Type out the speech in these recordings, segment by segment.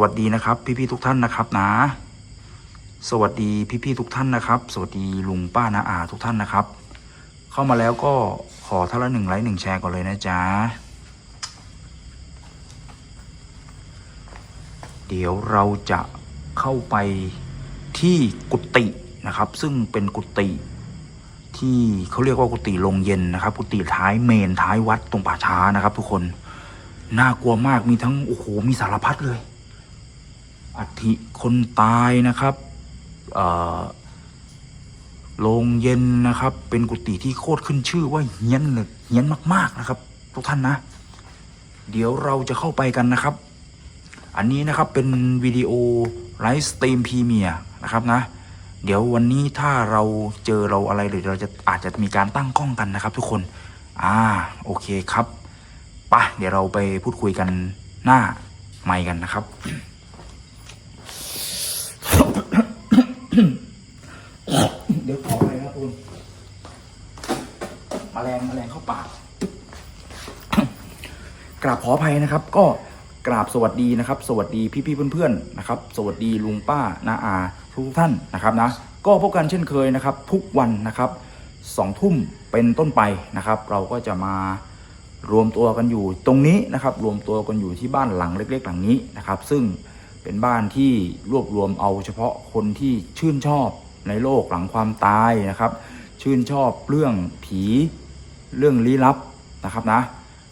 วัสดีนะครับ พี่ๆทุกท่านนะครับนะ สวัสดีพี่ๆทุกท่านนะครับ สวัสดีลุงป้านาอาทุกท่านนะครับ เข้ามาแล้วก็ขอท่านละหนึ่งไลค์หนึ่งแชร์ก่อนเลยนะจ๊ะเดี๋ยวเราจะเข้าไปที่กุฏินะครับ ซึ่งเป็นกุฏิที่เขาเรียกว่ากุฏิโรงเย็นนะครับ กุฏิท้ายเมนท้ายวัดตรงป่าช้านะครับ ทุกคนน่ากลัวมากมีทั้งโอ้โหมีสารพัดเลย อัฐิคนตายนะครับโรงเย็นนะครับ เป็นกุฏิที่โคตรขึ้นชื่อว่าเฮี้ยนเลยเฮี้ยนมาก ๆนะครับ ทุกท่านนะ เดี๋ยวเราจะเข้าไปกันนะครับ อันนี้นะครับเป็นวิดีโอไลฟ์สตรีมพรีเมียนะครับนะ เดี๋ยววันนี้ถ้าเราเจอเราอะไรหรือเราจะอาจจะมีการตั้งกล้องกันนะครับ ทุกคน อ่าโอเคครับไปะเดี๋ยวเราไปพูดคุยกันหน้าไมค์กันนะครับ เดี๋ยวขอไปครับคุณมแมลงแมลงเข้าปากกราบขออภัยนะครับ ก็กราบสวัสดีนะครับ สวัสดีพี่ๆเพื่อนๆนะครับ สวัสดีลุงป้านาอาทุกท่านนะครับนะก็พบกันเช่นเคยนะครับ ทุกวันนะครับสองทุ่มเป็นต้นไปนะครับ เราก็จะมารวมตัวกันอยู่ตรงนี้นะครับ รวมตัวกันอยู่ที่บ้านหลังเล็ก ๆ หลังนี้นะครับ ซึ่ง เป็นบ้านที่รวบรวมเอาเฉพาะคนที่ชื่นชอบในโลกหลังความตายนะครับ ชื่นชอบเรื่องผีเรื่องลี้ลับนะครับนะ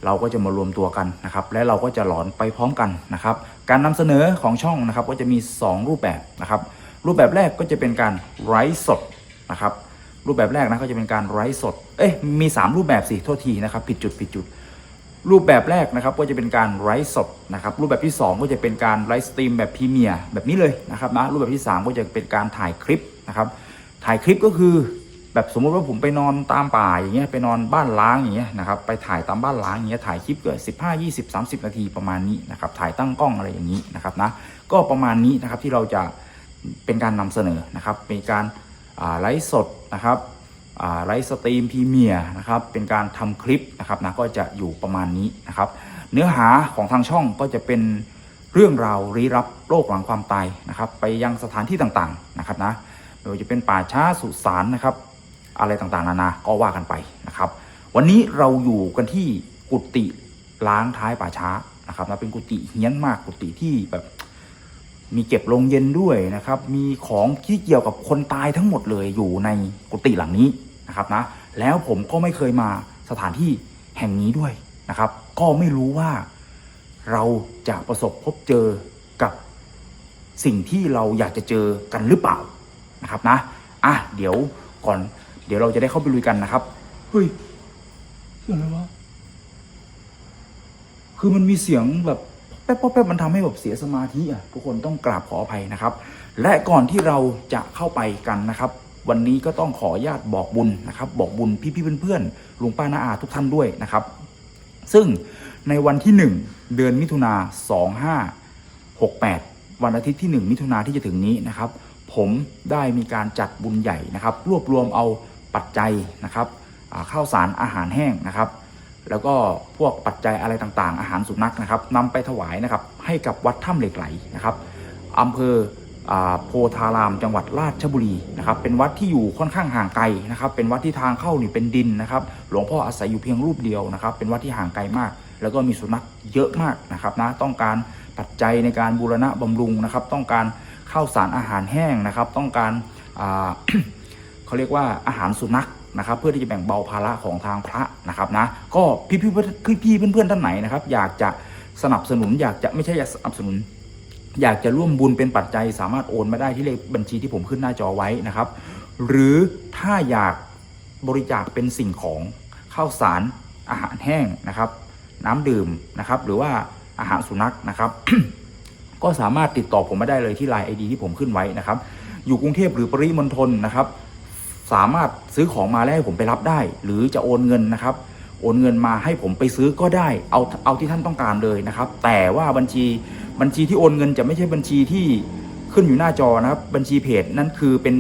เราก็จะมารวมตัวกันนะครับ และเราก็จะหลอนไปพร้อมกันนะครับ การนำเสนอของช่องนะครับก็จะมี 2 รูปแบบนะครับ รูปแบบแรกก็จะเป็นการไลฟ์สดนะครับ รูปแบบแรกนะก็จะเป็นการไลฟ์สด เอ๊ะมี 3 รูปแบบสิโทษทีนะครับ ผิดจุดผิดจุด รูปแบบแรกนะครับก็จะเป็นการไลฟ์สดนะครับรูปแบบที่ 2 ก็จะเป็นการไลฟ์สตรีมแบบพรีเมียร์แบบนี้เลยนะครับนะรูปแบบที่ 3 ก็จะเป็นการถ่ายคลิปนะครับถ่ายคลิปก็คือแบบสมมติว่าผมไปนอนตามป่าอย่างเงี้ยไปนอนบ้านล้างอย่างเงี้ยนะครับไปถ่ายตามบ้านล้างอย่างเงี้ยถ่ายคลิปเกิด15 20 30 นาทีประมาณนี้นะครับถ่ายตั้งกล้องอะไรอย่างนี้นะครับนะก็ประมาณนี้นะครับที่เราจะเป็นการนำเสนอนะครับเป็นการไลฟ์สดนะครับ ไลฟ์สตรีมพรีเมียร์นะครับเป็นการทำคลิปนะครับนะก็จะอยู่ประมาณนี้นะครับ เนื้อหาของทางช่องก็จะเป็นเรื่องราวลี้ลับโลกหลังความตายนะครับ ไปยังสถานที่ต่างๆนะครับนะไม่ว่าจะเป็นป่าช้าสุสานนะครับ อะไรต่างๆ นานาก็ว่ากันไปนะครับ วันนี้เราอยู่กันที่กุฏิล้างท้ายป่าช้านะครับนะเป็นกุฏิเฮี้ยนมากกุฏิที่แบบ มีเก็บโรงเย็นด้วยนะครับ มีของที่เกี่ยวกับคนตายทั้งหมดเลยอยู่ในกุฏิหลังนี้นะครับนะ แล้วผมก็ไม่เคยมาสถานที่แห่งนี้ด้วยนะครับ ก็ไม่รู้ว่าเราจะประสบพบเจอกับสิ่งที่เราอยากจะเจอกันหรือเปล่านะครับนะ อะเดี๋ยวก่อน เดี๋ยวเราจะได้เข้าไปลุยกันนะครับ เฮ้ยเสียงอะไรวะ คือมันมีเสียงแบบ แป๊บๆแป๊บมันทำให้แบบเสียสมาธิอะทุกคนต้องกราบขออภัยนะครับ และก่อนที่เราจะเข้าไปกันนะครับ วันนี้ก็ต้องขอญาตบอกบุญนะครับ บอกบุญพี่ๆเพื่อนๆลุงป้าน้าอาทุกท่านด้วยนะครับ ซึ่งในวันที่ 1 เดือนมิถุนา2568 วันอาทิตย์ที่ 1 มิถุนาที่จะถึงนี้นะครับ ผมได้มีการจัดบุญใหญ่นะครับ รวบรวมเอาปัจจัยนะครับข้าวสารอาหารแห้งนะครับ แล้วก็พวกปัจจัยอะไรต่างๆ อาหารสุนัขนะครับนำไปถวายนะครับให้กับวัดถ้ำเหล็กไหลนะครับอำเภอโพธารามจังหวัดราชบุรีนะครับเป็นวัดที่อยู่ค่อนข้างห่างไกลนะครับเป็นวัดที่ทางเข้านี่เป็นดินนะครับหลวงพ่ออาศัยอยู่เพียงรูปเดียวนะครับเป็นวัดที่ห่างไกลมาก แล้วก็มีสุนัขเยอะมากนะครับนะต้องการปัจจัยในการบูรณะบำรุงนะครับ ต้องการข้าวสารอาหารแห้งนะครับ ต้องการเขาเรียกว่าอาหารสุนัข นะครับเพื่อที่จะแบ่งเบาภาระของทางพระนะครับนะก็พี่พี่พี่พี่เพื่อนๆท่านไหนนะครับ อยากจะสนับสนุนอยากจะไม่ใช่อยากสนับสนุน อยากจะร่วมบุญเป็นปัจจัย สามารถโอนมาได้ที่เลขบัญชีที่ผมขึ้นหน้าจอไว้นะครับ หรือถ้าอยากบริจาคเป็นสิ่งของข้าวสารอาหารแห้งนะครับ น้ำดื่มนะครับ หรือว่าอาหารสุนัขนะครับ ก็สามารถติดต่อผมมาได้เลยที่ไลน์ไอดีที่ผมขึ้นไว้นะครับ อยู่กรุงเทพหรือปริมณฑลนะครับ สามารถซื้อของมาแล้วให้ผมไปรับได้ หรือจะโอนเงินนะครับ โอนเงินมาให้ผมไปซื้อก็ได้ เอาเอาที่ท่านต้องการเลยนะครับ แต่ว่าบัญชีบัญชีที่โอนเงินจะไม่ใช่บัญชีที่ขึ้นอยู่หน้าจอนะครับ บัญชีเพจนั่นคือเป็น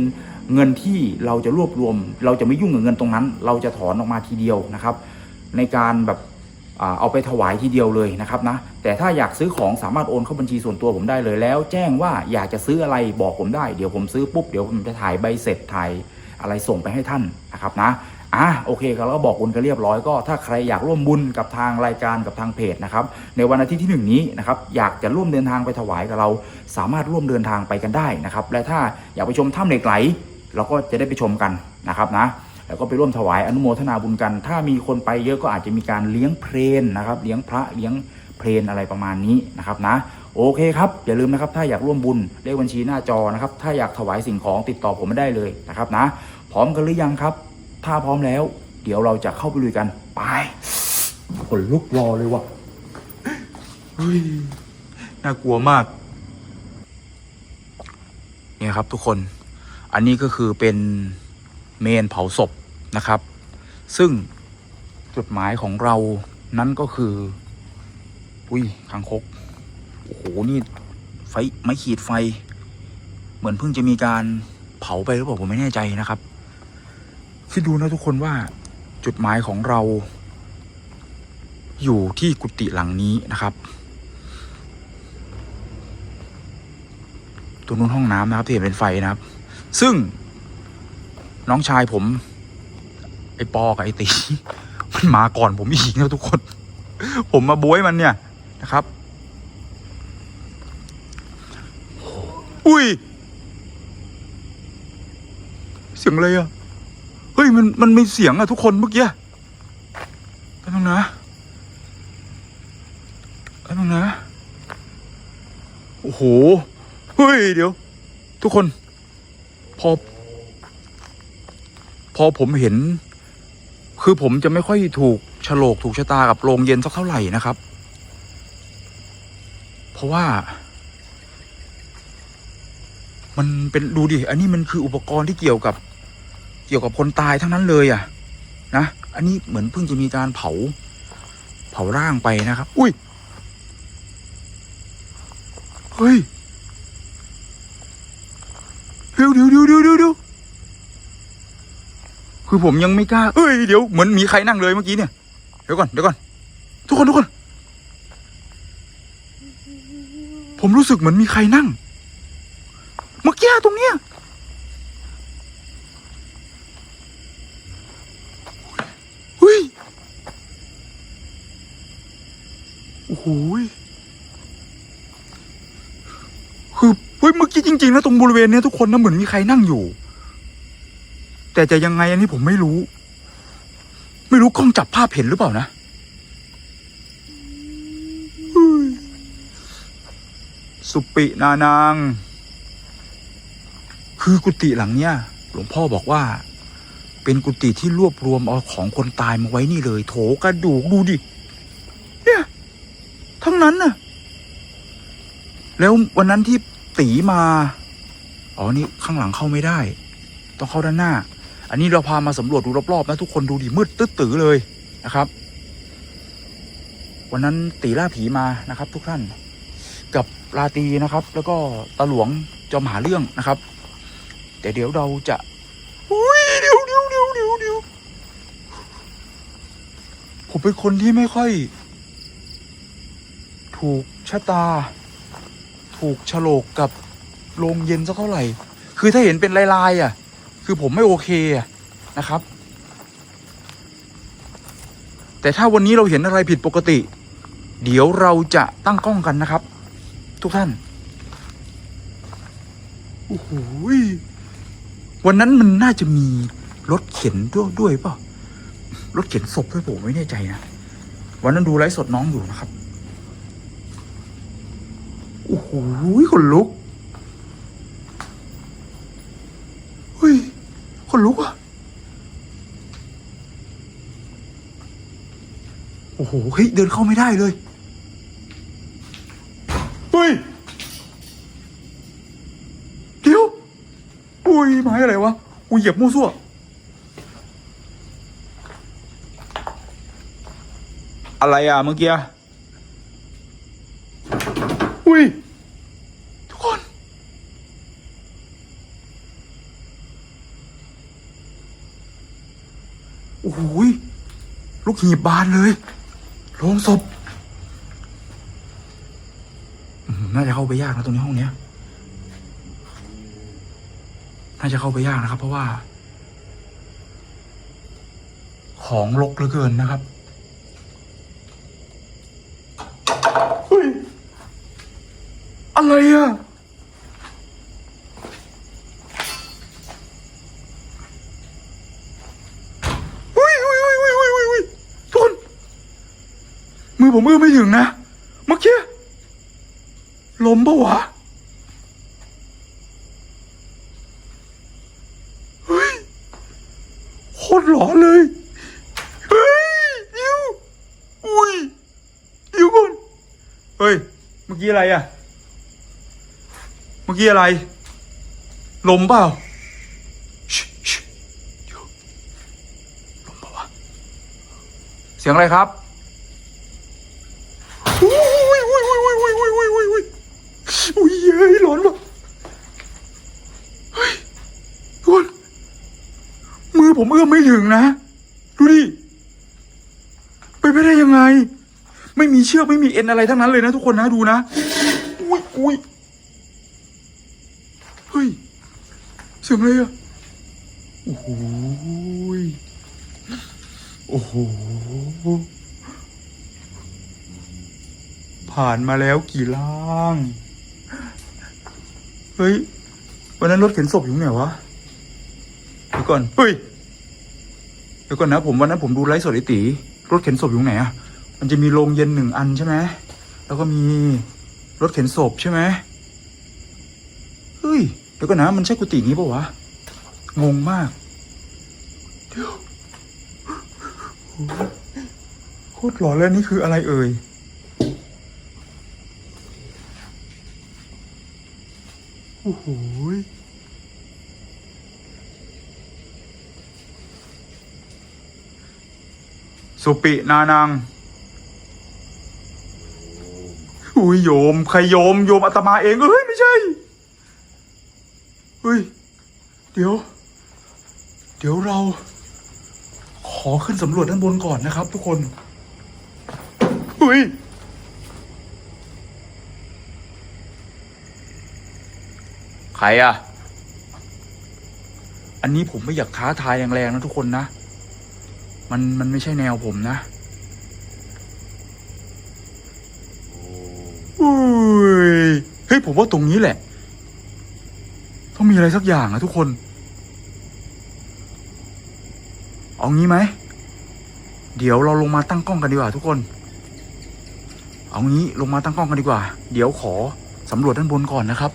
เงินที่เราจะรวบรวม เราจะไม่ยุ่งกับเงินตรงนั้น เราจะถอนออกมาทีเดียวนะครับ ในการแบบเอาไปถวายทีเดียวเลยนะครับนะแต่ถ้าอยากซื้อของสามารถโอนเข้าบัญชีส่วนตัวผมได้เลยแล้ว แจ้งว่าอยากจะซื้ออะไรบอกผมได้ เดี๋ยวผมซื้อปุ๊บเดี๋ยวผมจะถ่ายใบเสร็จถ่าย อะไรส่งไปให้ท่านนะครับนะอะโอเคครับแล้วก็บอกบุญกันเรียบร้อยก็ถ้าใครอยากร่วมบุญกับทางรายการกับทางเพจนะครับในวันอาทิตย์ที่หนึ่งนี้นะครับอยากจะร่วมเดินทางไปถวายกับเรา สามารถร่วมเดินทางไปกันได้นะครับและถ้าอยากไปชมถ้ำเหล็กไหล เราก็จะได้ไปชมกันนะครับนะแล้วก็ไปร่วมถวายอนุโมทนาบุญกัน ถ้ามีคนไปเยอะก็อาจจะมีการเลี้ยงเพลนนะครับเลี้ยงพระเลี้ยงเพลนอะไรประมาณนี้นะครับนะ โอเคครับ อย่าลืมนะครับ ถ้าอยากร่วมบุญเลขบัญชีหน้าจอนะครับ ถ้าอยากถวายสิ่งของติดต่อผมไม่ได้เลยนะครับนะ พร้อมกันหรือยังครับ ถ้าพร้อมแล้ว เดี๋ยวเราจะเข้าไปลุยกัน ไปขนลุกรอเลยวะน่ากลัวมาก เนี่ยครับทุกคน อันนี้ก็คือเป็นเมนเผาศพนะครับ ซึ่งจุดหมายของเรานั้นก็คือ อุ้ยคางคก โอ้โหนี่ไฟไม้ขีดไฟ เหมือนเพิ่งจะมีการเผาไปหรือเปล่าผมไม่แน่ใจนะครับ คิดดูนะทุกคนว่าจุดหมายของเรา อยู่ที่กุฏิหลังนี้นะครับตรงนู้นห้องน้ำนะครับที่เห็นเป็นไฟนะครับ ซึ่งน้องชายผม ไอปอกับไอตีมันมาก่อนผมอีกนะทุกคน ผมมาบวยมันเนี่ยนะครับ ย เสียงอะไรอะ เฮ้ย มันมันมีเสียงอะทุกคนเมื่อกี้แป๊บนึงนะแป๊บนึงนะ โอ้โห เฮ้ย เดี๋ยว ทุกคน พอ พอผมเห็น คือผมจะไม่ค่อยถูกโฉลกถูกชะตากับโรงเย็นสักเท่าไหร่นะครับ เพราะว่า มันเป็นดูดิ อันนี้มันคืออุปกรณ์ที่เกี่ยวกับ เกี่ยวกับคนตายทั้งนั้นเลยอะ นะ อันนี้เหมือนเพิ่งจะมีการเผา เผาร่างไปนะครับ อุ้ย เฮ้ยเดี๋ยวเดี๋ยวเดี๋ยวเดี๋ยวเดี๋ยวคือผมยังไม่กล้า เอ้ย เดี๋ยวเหมือนมีใครนั่งเลยเมื่อกี้เนี่ย เดี๋ยวก่อน เดี๋ยวก่อน ทุกคนทุกคน ผมรู้สึกเหมือนมีใครนั่ง เมื่อกี้ตรงเนี้ย เฮ้ย โอ้โหยคือเฮ้ยเมื่อกี้จริงๆนะตรงบริเวณเนี้ยทุกคนนะเหมือนมีใครนั่งอยู่ แต่จะยังไงอันนี้ผมไม่รู้ ไม่รู้กล้องจับภาพเห็นหรือเปล่านะสุปินานาง คือกุฏิหลังเนี้ยหลวงพ่อบอกว่า เป็นกุฏิที่รวบรวมเอาของคนตายมาไว้นี่เลย โถกระดูกดูดิ ทั้งนั้นน่ะ แล้ววันนั้นที่ตีมา อ๋อ นี่ข้างหลังเข้าไม่ได้ ต้องเข้าด้านหน้า อันนี้เราพามาสำรวจดูรอบๆนะทุกคนดูดิมืดตึ๊ดตือเลยนะครับ วันนั้นตีล่าผีมานะครับ ทุกท่าน กับราตรีนะครับ แล้วก็ตาหลวงจอมหาเรื่องนะครับ แต่เดี๋ยวเราจะอุ้ยเดี๋ยวเดี๋ยวเดี๋ยวเดี๋ยวผมเป็นคนที่ไม่ค่อย ถูกชะตา ถูกฉลกกับโรงเย็นสักเท่าไหร่ คือถ้าเห็นเป็นลายๆอะ คือผมไม่โอเคอะนะครับ แต่ถ้าวันนี้เราเห็นอะไรผิดปกติ เดี๋ยวเราจะตั้งกล้องกันนะครับ ทุกท่านโอ้โหวันนั้นมันน่าจะมีรถเข็นด้วยด้วยเปล่ารถเข็นศพด้วยผมไม่แน่ใจนะวันนั้นดูไลฟ์สดน้องอยู่นะครับ โอ้โหขนลุกเฮ้ยคนลุกอะ โอ้โห เฮ้ย เดินเข้าไม่ได้เลย เฮ้ยเดี๋ยวอุ้ยไม้อะไรวะ อุ้ยเหยียบมั่วซั่วอะไรอะเมื่อกี้ อุ้ย ทุกคน โอ้โหยลูกหีบบานเลยโรงศพน่าจะเข้าไปยากนะตรงนี้ห้องเนี้ย น่าจะเข้าไปยากนะครับ เพราะว่า ของรกเหลือเกินนะครับเฮ้ยอะไรอะเฮ้ยเฮ้ยเฮ้ยเฮ้ยเฮ้ยเฮ้ยเฮ้ยทุกคนมือผมมือไม่ถึงนะ เมื่อกี้ ลมปะวะเฮ้ยโคตรหลอนเลย เฮ้ยยิวอุ้ยยิวก่อนเฮ้ย เมื่อกี้อะไรอะเมื่อกี้อะไร ลมเปล่าลมเปล่าเสียงอะไรครับือผมเอื้อมไม่ถึงนะ ดูดิไปไม่ได้ยังไง ไม่มีเชือกไม่มีเอ็นอะไรทั้งนั้นเลยนะทุกคนนะดูนะอุ้ยอุ้ยเฮ้ยเสียงอะไรอะโอ้โหยโอ้โหผ่านมาแล้วกี่ล่าง เฮ้ย วันนั้นรถเข็นศพอยู่ไหนวะเดี๋ยวก่อน เฮ้ย ดี๋ยวก่อนนะผมวันนั้นผมดูไลฟ์สดไอตีรถเข็นศพอยู่ไหนอะมันจะมีโรงเย็นหนึ่งอันใช่ไหมแล้วก็มีรถเข็นศพใช่ไหมเฮ้ยเดี๋ยวก่อนนะมันใช่กุฏินี้ปะวะงงมากเดี๋ยวโคตรหลอนเลยนี่คืออะไรเอ่ยโอ้โห สุปินานัง อุ้ยโยมใครโยมโยมอาตมาเองเฮ้ยไม่ใช่เฮ้ย เดี๋ยว เดี๋ยวเรา ขอขึ้นสำรวจด้านบนก่อนนะครับ ทุกคนเฮ้ยใครอะอันนี้ผมไม่อยากท้าทายแรงๆนะทุกคนนะ มันมันไม่ใช่แนวผมนะอุ้ยเฮ้ยผมว่าตรงนี้แหละ ต้องมีอะไรสักอย่างอะทุกคน เอางี้ไหม เดี๋ยวเราลงมาตั้งกล้องกันดีกว่าทุกคน เอางี้ลงมาตั้งกล้องกันดีกว่า เดี๋ยวขอสำรวจด้านบนก่อนนะครับ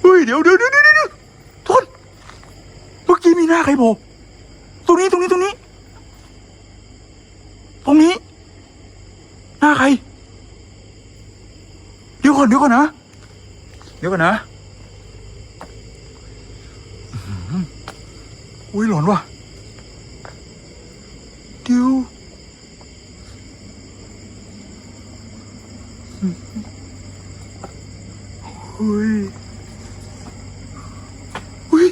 เฮ้ยเดี๋ยวเดี๋ยวเดี๋ยวเดี๋ยวเดี๋ยวทุกคน เมื่อกี้มีหน้าใครโผล่ตรงนี้ตรงนี้ตรงนี้ ตรงนี้ หน้าใคร เดี๋ยวก่ อนเดี๋ยวก่อนนะ เดี๋ยวก่อนนะ อุ้ยหลอนว่ะเดี๋ยวอื้อหือเฮ้ยเฮ้ย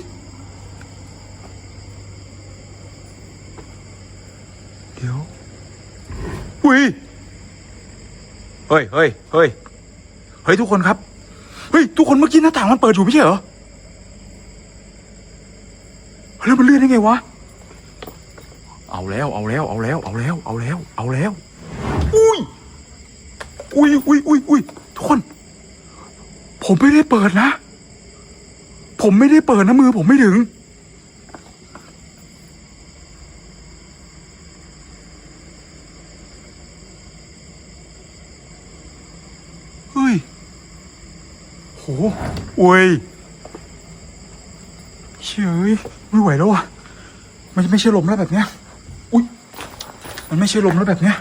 เดี๋ยวอุ้ยเฮ้ยเฮ้ยเฮ้ย เฮ้ยทุกคนครับเฮ้ยทุกคนเมื่อกี้หน้าต่างมันเปิดอยู่ไม่ใช่เหรอแล้วมันเลื่อนได้ไงวะ เอาแล้วเอาแล้วเอาแล้วเอาแล้วเอาแล้วเอาแล้ว อุ้ย อุ้ยอุ้ยอุ้ยอุ้ยทุกคน ผมไม่ได้เปิดนะ ผมไม่ได้เปิดนะมือผมไม่ถึง เฮ้ย โห โว้ยเฉยไม่ไหวแล้วอะมันไม่ใช่ลมแล้วแบบเนี้ย อุ้ยมันไม่ใช่ลมแล้วแบบเนี้ย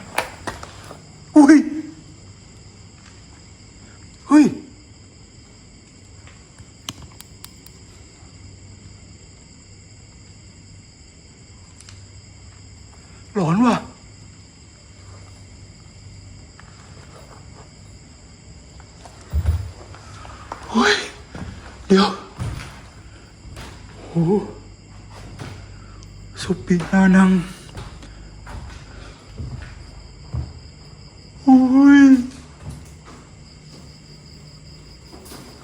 อุ้ยเฮ้ยหลอนว่ะเฮ้ย ดี๋ยวโอ้สุปินานังอุ้ย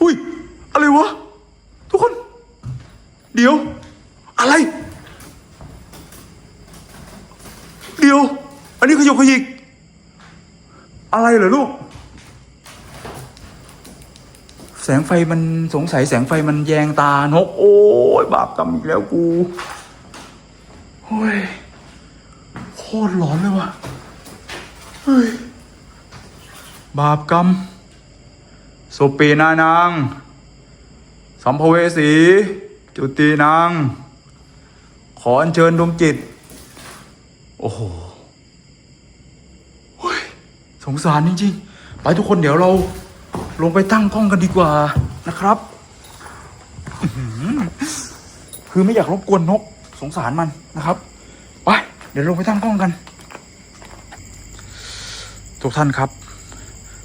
อุ้ย อะไรวะ ทุกคน เดี๋ยว อะไร เดี๋ยว อันนี้ขยกขยิก อะไรเหรอลูก งไฟมันสงสัยแสงไฟมันแยงตานก โอ้ยบาปกรรมอีกแล้วกูโอ้ยโคตรหลอนเลยว่ะเฮ้ยบาปกรรมสุปีนานางสัมภเวสี จุตินาง ขออัญเชิญดวงจิต โอ้โหเฮ้ยสงสารจริงๆ ไปทุกคนเดี๋ยวเรา ลงไปตั้งกล้องกันดีกว่านะครับ คือไม่อยากรบกวนนกสงสารมันนะครับ ไป เดี๋ยวลงไปตั้งกล้องกัน ทุกท่านครับ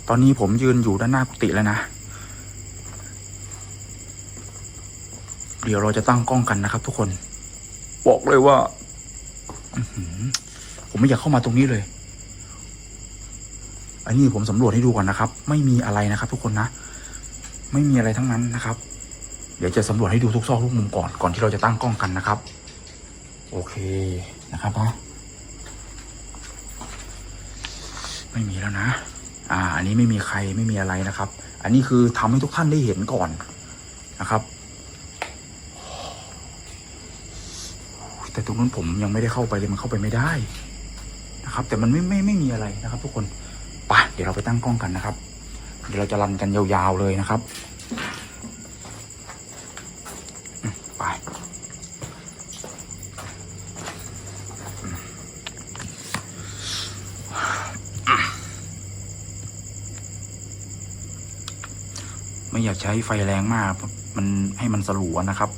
ตอนนี้ผมยืนอยู่ด้านหน้ากุฏิแล้วนะ เดี๋ยวเราจะตั้งกล้องกันนะครับ ทุกคน บอกเลยว่า ผมไม่อยากเข้ามาตรงนี้เลย อันนี้ผมสำรวจให้ดูก่อนนะครับ ไม่มีอะไรนะครับ ทุกคนนะ ไม่มีอะไรทั้งนั้นนะครับ เดี๋ยวจะสำรวจให้ดูทุกซอกทุกมุมก่อนก่อนที่เราจะตั้งกล้องกันนะครับ โอเคนะครับเนาะไม่มีแล้วนะ อ่า อันนี้ไม่มีใครไม่มีอะไรนะครับ อันนี้คือทำให้ทุกท่านได้เห็นก่อนนะครับแต่ตรงนั้นผมยังไม่ได้เข้าไปเลยมันเข้าไปไม่ได้นะครับ แต่มันไม่ไม่ไม่มีอะไรนะครับ ทุกคน ไปเดี๋ยวเราไปตั้งกล้องกันนะครับ เดี๋ยวเราจะรันกันยาวๆเลยนะครับไปไม่อยากใช้ไฟแรงมาก มันให้มันสลัวนะครับ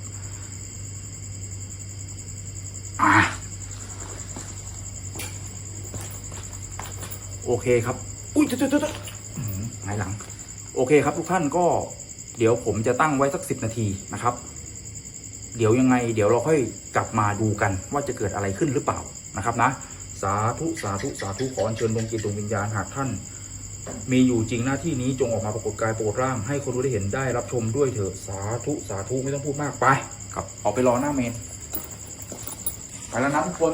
อโอเคครับ จ๊ะเจ๊ะเจ๊ะอื้อหือหงายหลัง โอเคครับทุกท่านก็เดี๋ยวผมจะตั้งไว้สักสิบนาทีนะครับ เดี๋ยวยังไง เดี๋ยวเราค่อยกลับมาดูกันว่าจะเกิดอะไรขึ้นหรือเปล่านะครับนะ สาธุสาธุสาธุขออัญเชิญดวงจิตดวงวิญญาณหากท่าน มีอยู่จริงหน้าที่นี้จงออกมาปรากฏกายปรากฏร่าง ให้คนรู้ได้เห็นได้รับชมด้วยเถอะสาธุสาธุไม่ต้องพูดมากไปครับออกไปรอหน้าเมนไปแล้วนะทุกคน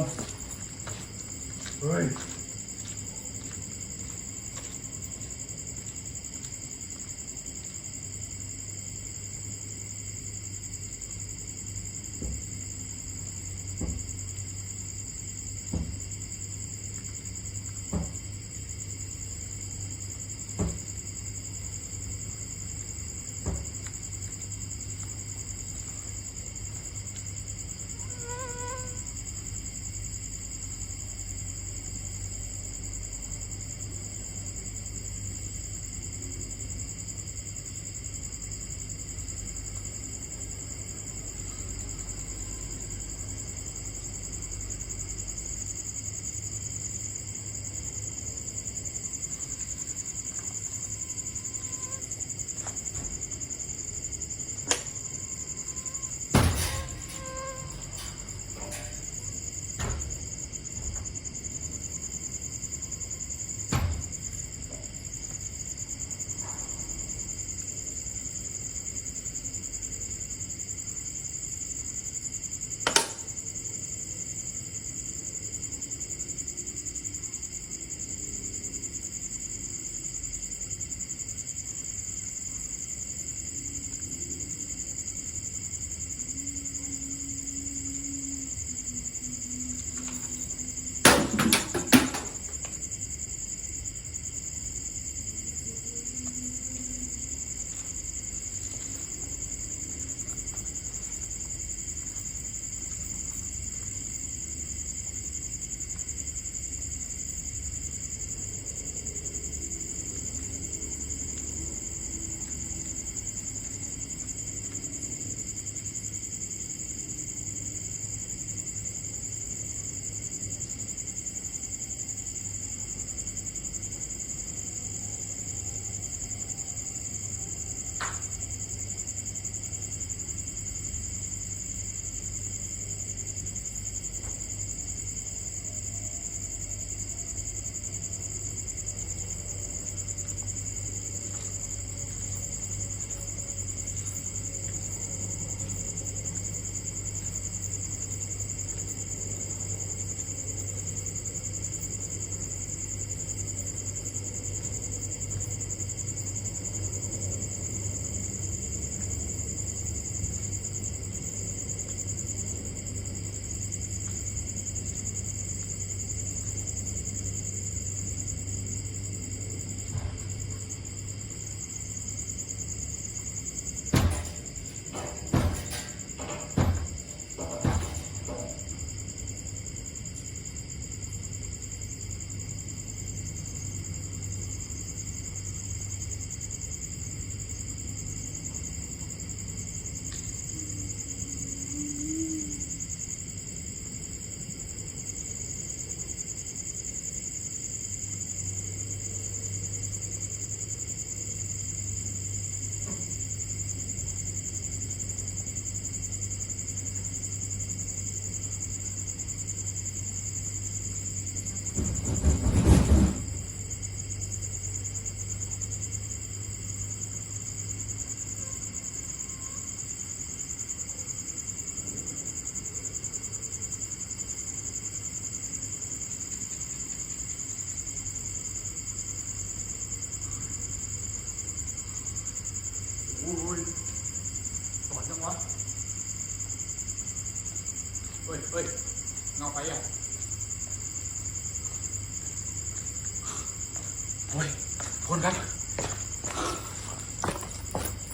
เฮ้ย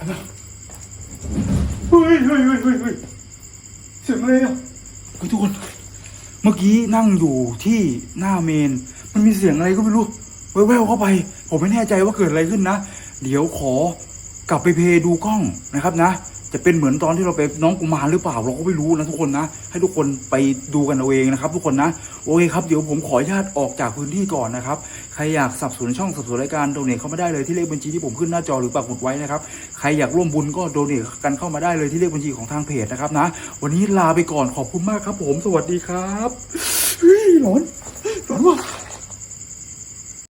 เฮ้ยเฮ้ยเฮ้ยเฮ้ยเฮ้ยเสียงอะไรเนี่ยเฮ้ยทุกคน เมื่อกี้นั่งอยู่ที่หน้าเมน มันมีเสียงอะไรก็ไม่รู้แว่วๆเข้าไป ผมไม่แน่ใจว่าเกิดอะไรขึ้นนะ เดี๋ยวขอกลับไปเพย์ดูกล้องนะครับนะ จะเป็นเหมือนตอนที่เราไปน้องกุมารหรือเปล่าเราก็ไม่รู้นะทุกคนนะ ให้ทุกคนไปดูกันเอาเองนะครับ ทุกคนนะโอเคครับเดี๋ยวผมขออนุญาตออกจากพื้นที่ก่อนนะครับใครอยากสับสนช่องสับสนรายการโดเนทเข้ามาได้เลยที่เลขบัญชีที่ผมขึ้นหน้าจอหรือปักหมุดไว้นะครับใครอยากร่วมบุญก็โดเนทกันเข้ามาได้เลยที่เลขบัญชีของทางเพจนะครับนะ วันนี้ลาไปก่อนขอบคุณมากครับ ผมสวัสดีครับเฮ้ยหลอนหลอนว่ะ